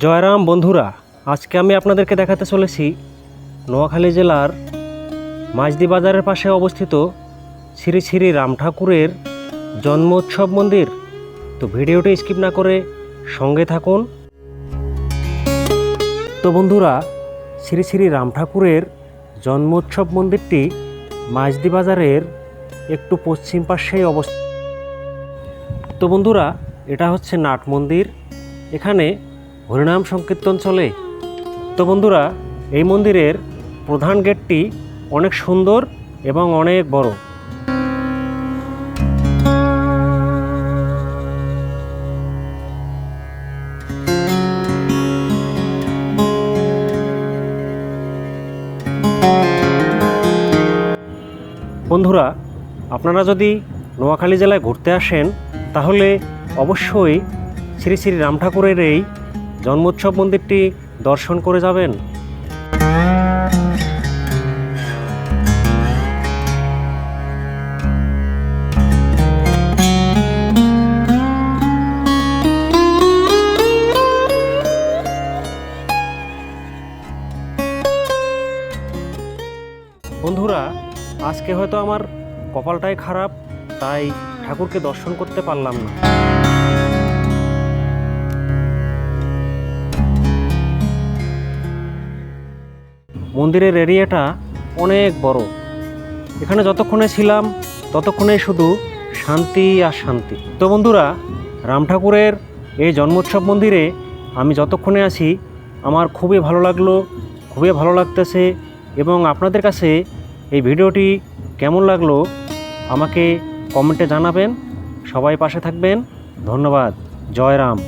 জয়রাম, বন্ধুরা, আজকে আমি আপনাদেরকে দেখাতে চলেছি নোয়াখালী জেলার মাঝদি বাজারের পাশে অবস্থিত শ্রী শ্রী রাম ঠাকুরের জন্মোৎসব মন্দির। তো ভিডিওটি স্কিপ না করে সঙ্গে থাকুন। তো বন্ধুরা, শ্রী শ্রী রাম ঠাকুরের জন্মোৎসব মন্দিরটি মাঝদি বাজারের একটু পশ্চিম পাশেই অবস্থিত। তো বন্ধুরা, এটা হচ্ছে নাট মন্দির। এখানে হরিনাম সংকীর্তন চলে। তো বন্ধুরা, এই মন্দিরের প্রধান গেটটি অনেক সুন্দর এবং অনেক বড়। বন্ধুরা, আপনারা যদি নোয়াখালী জেলায় ঘুরতে আসেন, তাহলে অবশ্যই শ্রী শ্রী রাম ঠাকুরের এই জন্মোৎসব মন্দিরটি দর্শন করে যাবেন। বন্ধুরা, আজকে হয়তো আমার কপালটাই খারাপ, তাই ঠাকুরকে দর্শন করতে পারলাম না। মন্দিরের এরিয়াটা অনেক বড়। এখানে যতক্ষণে ছিলাম ততক্ষণে শুধু শান্তি আর শান্তি। তো বন্ধুরা, রাম ঠাকুরের এই জন্মোৎসব মন্দিরে আমি যতক্ষণে আছি, আমার খুবই ভালো লাগল, খুবই ভালো লাগতেছে এবং আপনাদের কাছে এই ভিডিওটি কেমন লাগল আমাকে কমেন্টে জানাবেন। সবাই পাশে থাকবেন। ধন্যবাদ। জয় রাম।